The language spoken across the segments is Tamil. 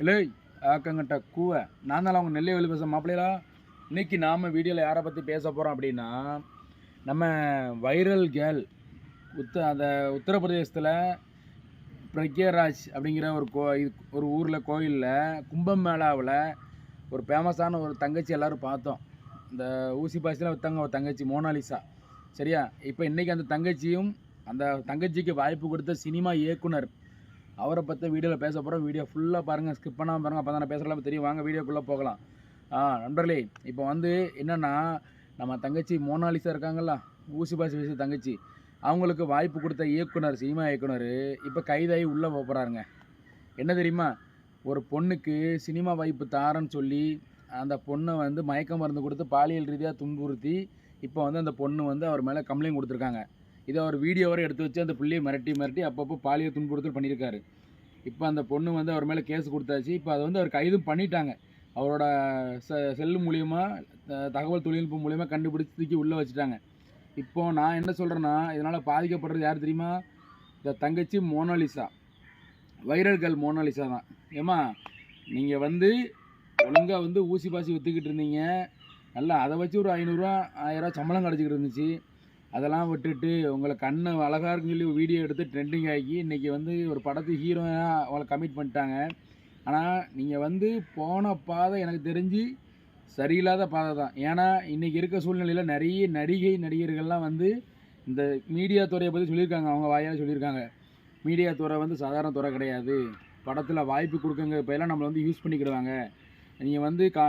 இல்லை ஆக்கங்கிட்ட கூவை. நான் தான் அவங்க நெல்லை வெளி பேச மாப்பிள்ளையா இன்றைக்கி நாம் வீடியோவில் யாரை பற்றி பேச போகிறோம் அப்படின்னா நம்ம வைரல் கேர்ள் உத்த அந்த உத்தரப்பிரதேசத்தில் பிரக்யராஜ் அப்படிங்கிற ஒரு கோ ஒரு ஊரில் கோயிலில் கும்பமேளாவில் ஒரு ஃபேமஸான ஒரு தங்கச்சி எல்லோரும் பார்த்தோம். இந்த ஊசி பாசியில் ஒருத்தங்க ஒரு தங்கச்சி மோனாலிசா சரியா? இப்போ இன்றைக்கி அந்த தங்கச்சியும் அந்த தங்கச்சிக்கு வாய்ப்பு கொடுத்த சினிமா இயக்குனர் அவரை பற்றி வீடியோவில் பேச போகிறோம் வீடியோ ஃபுல்லாக பாருங்கள் ஸ்கிப் பண்ணாமல் பாருங்கள் அப்போ தான் பேசலாம் தெரியும். வாங்க வீடியோக்குள்ளே போகலாம். ஆ நண்பர்களே இப்போ வந்து என்னென்னா நம்ம தங்கச்சி மோனாலிசா இருக்காங்கல்ல? ஊசி பாசி பேசி தங்கச்சி. அவங்களுக்கு வாய்ப்பு கொடுத்த இயக்குனர் சினிமா இயக்குனர் இப்போ கைதாகி உள்ளே போகிறாருங்க என்ன தெரியுமா? ஒரு பொண்ணுக்கு சினிமா வாய்ப்பு தாரன்னு சொல்லி அந்த பொண்ணை வந்து மயக்க மருந்து கொடுத்து பாலியல் ரீதியாக துன்புறுத்தி இப்போ வந்து அந்த பொண்ணு வந்து அவர் மேலே கம்ப்ளைண்ட் கொடுத்துருக்காங்க. இதை அவர் வீடியோ வரை எடுத்து வச்சு அந்த பிள்ளையை மிரட்டி மிரட்டி அப்பப்போ பாலியல் துன்புறுத்தல் பண்ணியிருக்காரு. இப்போ அந்த பொண்ணு வந்து அவர் மேலே கேஸ் கொடுத்தாச்சு. இப்போ அதை வந்து அவர் கைதும் பண்ணிட்டாங்க. அவரோட செ செல்லு மூலியமாக தகவல் தொழில்நுட்பம் மூலியமாக கண்டுபிடிச்சி தூக்கி உள்ளே வச்சுட்டாங்க. இப்போது நான் என்ன சொல்கிறேன்னா இதனால் பாதிக்கப்படுறது யார் தெரியுமா? இந்த தங்கச்சி மோனாலிசா. வைரல் கேர்ள் மோனாலிசா தான். ஏம்மா நீங்கள் வந்து ஒழுங்காக வந்து ஊசி பாசி விற்றுக்கிட்டு இருந்தீங்க. நல்லா அதை வச்சு ஒரு ஐநூறுரூவா ஆயிரரூவா சம்பளம் கிடச்சிக்கிட்டு இருந்துச்சு. அதெல்லாம் விட்டுட்டு உங்களை கண்ணை அழகாக இருக்குன்னு சொல்லி வீடியோ எடுத்து ட்ரெண்டிங் ஆகி இன்றைக்கி வந்து ஒரு படத்து ஹீரோயினாக அவங்கள கமிட் பண்ணிட்டாங்க. ஆனால் நீங்கள் வந்து போன பாதை எனக்கு தெரிஞ்சு சரியில்லாத பாதை தான். ஏன்னா இன்றைக்கி இருக்க சூழ்நிலையில் நிறைய நடிகை நடிகர்கள்லாம் வந்து இந்த மீடியா துறையை பற்றி சொல்லியிருக்காங்க. அவங்க வாயால் சொல்லியிருக்காங்க. மீடியா துறை வந்து சாதாரண துறை கிடையாது. படத்தில் வாய்ப்பு கொடுக்குங்க இப்போ எல்லாம் நம்மளை வந்து யூஸ் பண்ணிக்கிடுவாங்க. நீங்கள் வந்து கா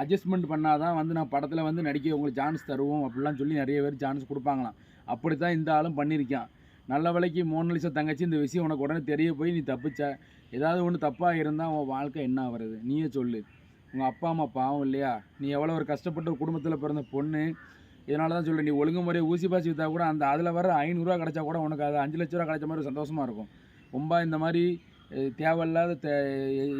அட்ஜஸ்ட்மெண்ட் பண்ணால் தான் வந்து நான் படத்தில் வந்து நடிக்க உங்களுக்கு சான்ஸ் தருவோம் அப்படிலாம் சொல்லி நிறைய பேர் சான்ஸ் கொடுப்பாங்களாம். அப்படி தான் இந்த ஆளும் பண்ணியிருக்கான். நல்ல வேலைக்கு மோனலிசா தங்கச்சி இந்த விஷயம் உனக்கு உடனே தெரிய போய் நீ தப்பிச்ச. ஏதாவது ஒன்று தப்பாக இருந்தால் உன் வாழ்க்கை என்ன வருது நீயே சொல்லு. உங்கள் அப்பா அம்மா பாவம் இல்லையா? நீ எவ்வளோ ஒரு கஷ்டப்பட்ட ஒரு குடும்பத்தில் பிறந்த பொண்ணு. இதனால தான் சொல்கிறேன் நீ ஒழுங்கு முறையை ஊசி பாசி விற்றா கூட அந்த அதில் வர ஐநூறுரூவா கிடைச்சா கூட உனக்கு அது அஞ்சு லட்ச ரூபா கிடைச்ச மாதிரி சந்தோஷமாக இருக்கும். ரொம்ப இந்த மாதிரி தேவையில்லாத தே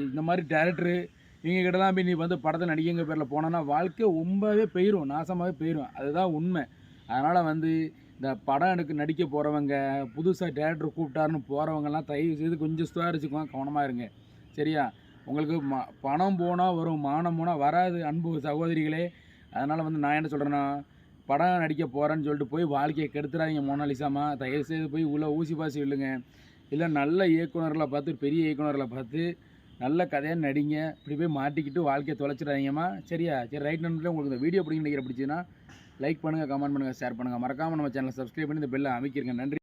இந்த மாதிரி டேரக்டரு இவங்க தான் போய் நீ வந்து படத்தை நடிகைங்க பேரில் போனோன்னா வாழ்க்கை ரொம்பவே போயிடும் நாசமாகவே போயிடும் அதுதான் உண்மை. அதனால் வந்து இந்த படம் எடுக்க நடிக்க போகிறவங்க புதுசாக டேரக்டர் கூப்பிட்டாருன்னு போகிறவங்கலாம் தயவு செய்து கொஞ்சம் சுதாரிச்சுக்கோங்க கவனமாக இருங்க. சரியா? உங்களுக்கு ம பணம் போனால் வரும் மானம் போனால் வராது அன்பு சகோதரிகளே. அதனால் வந்து நான் என்ன சொல்கிறேன்னா படம் நடிக்க போகிறேன்னு சொல்லிட்டு போய் வாழ்க்கையை கெடுத்துறாதீங்க மோனாலிசாமா தயவு செய்து போய் உள்ளே ஊசி பாசி விழுங்க இல்லை நல்ல இயக்குனர்களை பார்த்து பெரிய இயக்குனர்களை பார்த்து நல்ல கதையாக நடிங்க. இப்படி போய் மாட்டிக்கிட்டு வாழ்க்கையை தொலைச்சிடாதீங்கம்மா. சரியா? சரி ரைட் நண்பர்களே உங்களுக்கு இந்த வீடியோ பிடிக்கும் நினைக்கிற பிடிச்சுன்னா லைக் பண்ணுங்கள் கமெண்ட் பண்ணுங்கள் ஷேர் பண்ணுங்கள் மறக்காமல் நம்ம சேனலை சப்ஸ்கிரைப் பண்ணி இந்த பெல்லை அமைக்கிருங்க. நன்றி.